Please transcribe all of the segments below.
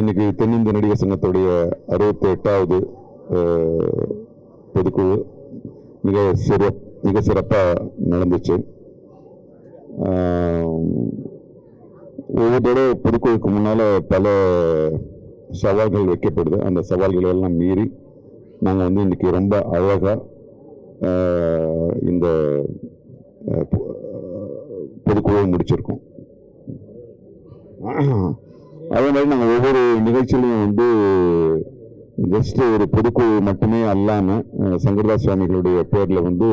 இன்னைக்கு தென்னிந்திய நடிகர் சங்கத்துடைய அறுபத்தி எட்டாவது பொதுக்குழு மிக சிற மிக சிறப்பாக நடந்துச்சு. ஒவ்வொரு தடவை பொதுக்குழுக்கு முன்னால் பல சவால்கள் வைக்கப்படுது. அந்த சவால்களை எல்லாம் மீறி நாங்கள் வந்து இன்றைக்கி ரொம்ப அழகாக இந்த பொதுக்குழுவை முடிச்சிருக்கோம். அதே மாதிரி நாங்கள் ஒவ்வொரு நிகழ்ச்சியிலையும் வந்து ஜஸ்ட் ஒரு பொதுக்குழு மட்டுமே அல்லாமல் சங்கரதாஸ் சுவாமிகளுடைய பேரில் வந்து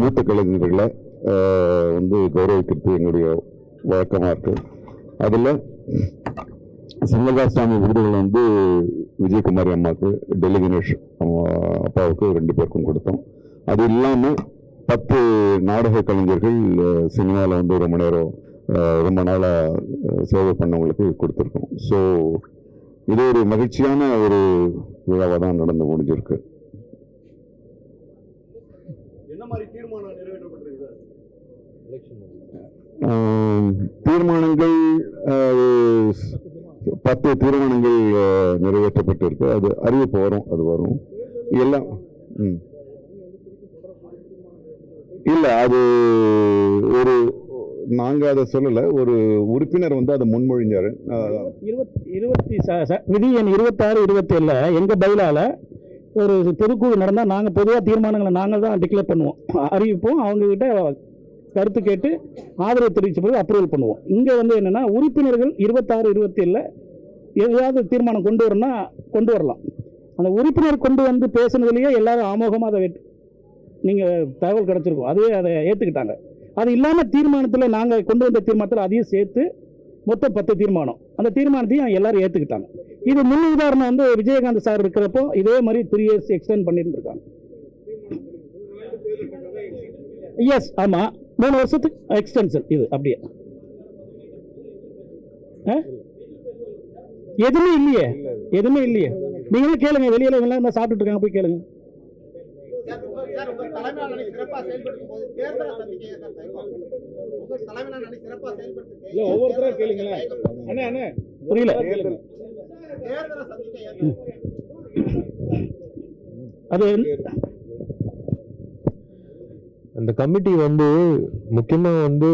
மூத்த கலைஞர்களை வந்து கௌரவிக்கிறது எங்களுடைய வழக்கமாக இருக்குது அதில் சங்கரதாஸ் சுவாமி விருதுகள் வந்து விஜயகுமாரி அம்மாவுக்கு டெல்லி கணேஷ் அப்பாவுக்கு ரெண்டு பேருக்கும் கொடுத்தோம். அது இல்லாமல் பத்து நாடக கலைஞர்கள் சினிமாவில் வந்து ரொம்ப நேரம் ரொம்ப நாளாக சேவை பண்ணவங்களுக்கு கொடுத்துருக்கோம். ஸோ இது ஒரு மகிழ்ச்சியான ஒரு விழாவாக தான் நடந்து முடிஞ்சிருக்கு. தீர்மானங்கள் பத்து தீர்மானங்கள் நிறைவேற்றப்பட்டிருக்கு. அது அறிவிப்பு வரும் அது வரும். எல்லாம் இல்லை அது ஒரு நாங்கள் அதை சொல்லலை. ஒரு உறுப்பினர் வந்து அதை முன்மொழிஞ்சார். இருபத்தி விதி எண் இருபத்தாறு இருபத்தேழில் எங்கள் பயிலால ஒரு பொதுக்குழு நடந்தால் நாங்கள் பொதுவாக தீர்மானங்களை நாங்கள் தான் டிக்ளேர் பண்ணுவோம். அறிவிப்போம். அவங்கக்கிட்ட கருத்து கேட்டு ஆதரவு தெரிவித்த பிறகு அப்ரூவல் பண்ணுவோம். இங்கே வந்து என்னென்னா உறுப்பினர்கள் இருபத்தாறு இருபத்தேழில் எதாவது தீர்மானம் கொண்டு வரணும்னா கொண்டு வரலாம். அந்த உறுப்பினர் கொண்டு வந்து பேசுனதுலேயே எல்லாரும் ஆமோகமாக அதை நீங்கள் தகவல் கிடச்சிருக்கும். அதுவே அதை ஏற்றுக்கிட்டாங்க அது இல்லாமல் தீர்மானத்தில் நாங்கள் கொண்டு வந்த தீர்மானத்தில் அதையும் சேர்த்து மொத்தம் பத்து தீர்மானம். அந்த தீர்மானத்தையும் எல்லாரும் ஏற்றுக்கிட்டாங்க இது முன் உதாரணம் வந்து விஜயகாந்த் சார் இருக்கிறப்போ இதே மாதிரி த்ரீ இயர்ஸ் எக்ஸ்டெண்ட் பண்ணியிருந்துருக்காங்க. எஸ் ஆமாம் மூணு வருஷத்துக்கு எக்ஸ்டென்ஷன் இது அப்படியே. ஆ? எதுவுமே இல்லையே? எதுவுமே இல்லையே? நீங்களும் கேளுங்க வெளியில இவங்களாம் எல்லாம் சாப்பிட்டுட்டு இருக்காங்க போய் கேளுங்க. செயல்படுத்தும் போது தேர்தலை சந்திக்க ஏன் இல்ல கேளுங்களேன். அண்ணே அண்ணே. புரியல. தேர்தலை. சந்திக்க ஏன் தயக்கம்? அது அந்த கமிட்டி வந்து முக்கியமாக வந்து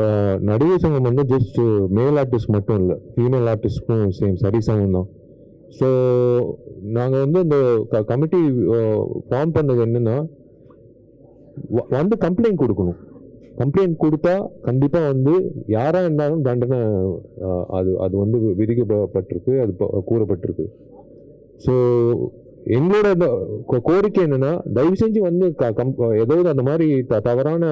ஆஹ், நடிகர் சங்கம் வந்து ஜஸ்ட் மேல் ஆர்டிஸ்ட் மட்டும் இல்லை ஃபீமேல் ஆர்டிஸ்ட்க்கும் சேம் சரி சமம் தான். ஸோ நாங்கள் வந்து இந்த க கமிட்டி ஃபார்ம் பண்ணது என்னென்னா வந்து கம்ப்ளைண்ட் கொடுக்கணும். கம்ப்ளைண்ட் கொடுத்தா கண்டிப்பாக வந்து யாராக இருந்தாலும் தண்டனை அது அது வந்து விதிக்கப்பட்டிருக்கு அது கூறப்பட்டிருக்கு. ஸோ எங்களோட கோரிக்கை என்னன்னா தயவு செஞ்சு வந்து க- கம்- ஏதாவது அந்த மாதிரி த- தவறான